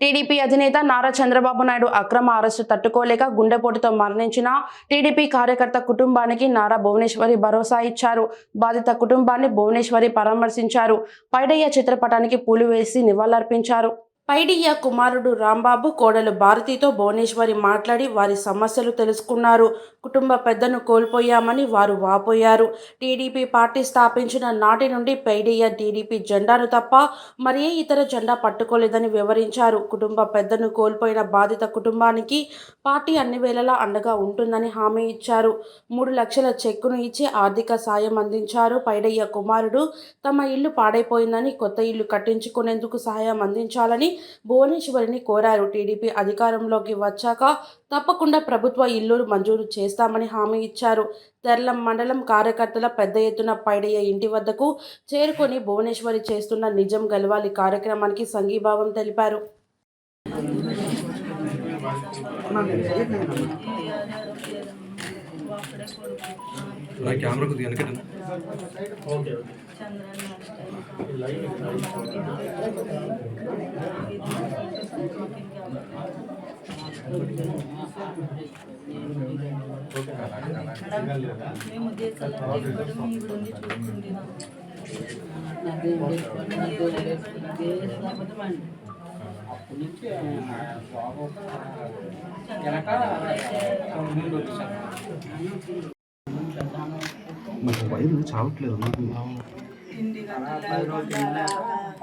TDP అధినేత నారా చంద్రబాబు నాయుడు అక్రమ arrest తట్టుకోలేక గుండెపోటుతో మరణించిన టీడీపీ కార్యకర్త కుటుంబానికి నారా భువనేశ్వరి భరోసా ఇచ్చారు. బాధిత కుటుంబాన్ని భువనేశ్వరి పరామర్శించారు. పైడయ్య చిత్రపటానికి పూలు వేసి నివాళులర్పించారు. పైడియ్య కుమారుడు రాంబాబు కోడలు భారతితో భువనేశ్వరి మాట్లాడి వారి సమస్యలు తెలుసుకున్నారు. కుటుంబ పెద్దను కోల్పోయామని వారు వాపోయారు. టీడీపీ పార్టీ స్థాపించిన నాటి నుండి పైడియ్య టీడీపీ జెండాను తప్ప మరే ఇతర జెండా పట్టుకోలేదని వివరించారు. కుటుంబ పెద్దను కోల్పోయిన బాధిత కుటుంబానికి పార్టీ అన్ని వేళలా అండగా ఉంటుందని హామీ ఇచ్చారు. మూడు లక్షల చెక్కును ఇచ్చి ఆర్థిక సాయం అందించారు. పైడయ్య కుమారుడు తమ ఇల్లు పాడైపోయిందని కొత్త ఇల్లు కట్టించుకునేందుకు సహాయం అందించాలని భువనేశ్వరిని కోరారు. టీడీపీ అధికారంలోకి వచ్చాక తప్పకుండా ప్రభుత్వ ఇల్లు మంజూరు చేస్తామని హామీ ఇచ్చారు. తెర్లం మండలం కార్యకర్తల పెద్ద ఎత్తున పైడయ్య ఇంటి వద్దకు చేరుకొని భువనేశ్వరి చేస్తున్న నిజం గెలవాలి కార్యక్రమానికి సంఘీభావం తెలిపారు. అలా మేము దేశాల దిగుబడి ఇప్పుడు ఉండి చూసుకుంటున్నాం నాకు వైరు చావట్లేదు నాకు తిండి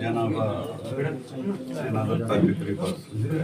జనాభా జనాభా థర్టీ త్రీ పర్సెంట్